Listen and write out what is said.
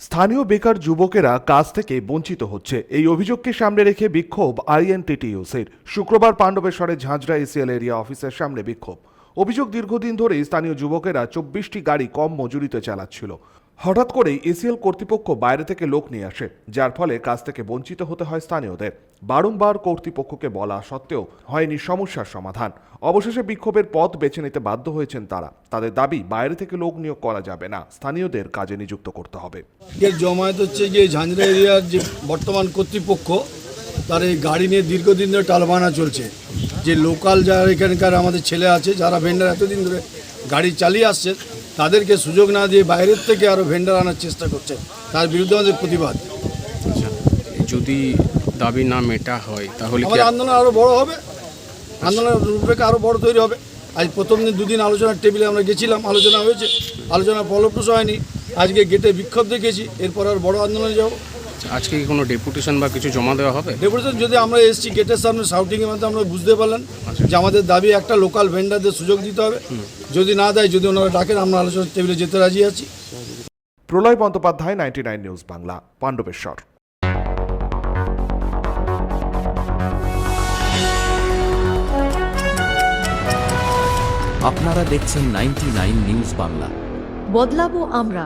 স্থানীয় বেকার যুবকেরা কাজ থেকে বঞ্চিত হচ্ছে। এই অভিযোগকে সামনে রেখে বিক্ষোভ আইএনটিটিউসির। শুক্রবার পাণ্ডবেশ্বরের ঝাঁঝরা এসিএল এরিয়া অফিসের সামনে বিক্ষোভ। অভিযোগ দীর্ঘদিন ধরেই স্থানীয় যুবকেরা চব্বিশটি গাড়ি কম মজুরিতে চালাচ্ছিল। হঠাৎ করেই এসিএল কর্তৃপক্ষ বাইরে থেকে লোক নিয়ে আসে, যার ফলে কাজ থেকে বঞ্চিত হতে হয় স্থানীয়দের। বারংবার কর্তৃপক্ষকে বলা সত্ত্বেও হয়নি সমস্যার সমাধান। অবশেষে বিক্ষোভের পথ বেছে নিতে বাধ্য হয়েছেন তারা। তাদের দাবি, বাইরে থেকে লোক নিয়োগ করা যাবে না, স্থানীয়দের কাজে নিযুক্ত করতে হবে। এর জমায়েত হচ্ছে যে ঝাঁঝরা এরিয়ার যে বর্তমান কর্তৃপক্ষ, তার এই গাড়ি নিয়ে দীর্ঘদিন ধরে টালবানা চলছে। যে লোকাল যারা এখানকার আমাদের ছেলে আছে, যারা ভেন্ডার এতদিন ধরে গাড়ি চালিয়ে আসছে তাদেরকে সুযোগ না দিয়ে বাইরের থেকে আরও ভেন্ডার আনার চেষ্টা করছে। তার বিরুদ্ধে আমাদের প্রতিবাদ। আচ্ছা যদি দাবি না মেটা হয় তাহলে আমাদের আন্দোলন আরও বড় হবে। আন্দোলনের রূপরেখা আরও বড় তৈরি হবে। আজ প্রথম দিন দুদিন আলোচনার টেবিলে আমরা গেছিলাম আলোচনা হয়েছে। আলোচনা ফলপ্রসূ হয়নি। আজকে গেটে বিক্ষোভ দেখেছি এরপর আর বড় আন্দোলনে যাব। আজকে কি কোনো ডেপুটেশন বা কিছু জমা দেওয়া হবে? ডেপুটেশন যদি আমরা এসছি গেটের সামনে শাউটিংয়ের মাধ্যমে আমরা বুঝতে পারলেন যে আমাদের দাবি একটা লোকাল ভেন্ডারদের সুযোগ দিতে হবে। যদি না দেয় যদি ওনারা ডাকেন আমরা আলোচনার টেবিলে যেতে রাজি আছি। Pralay Bandyopadhyay ninety nine news Bangla Pandabeswar. আপনারা দেখছেন নাইনটি নিউজ বাংলা বদলাবো আমরা।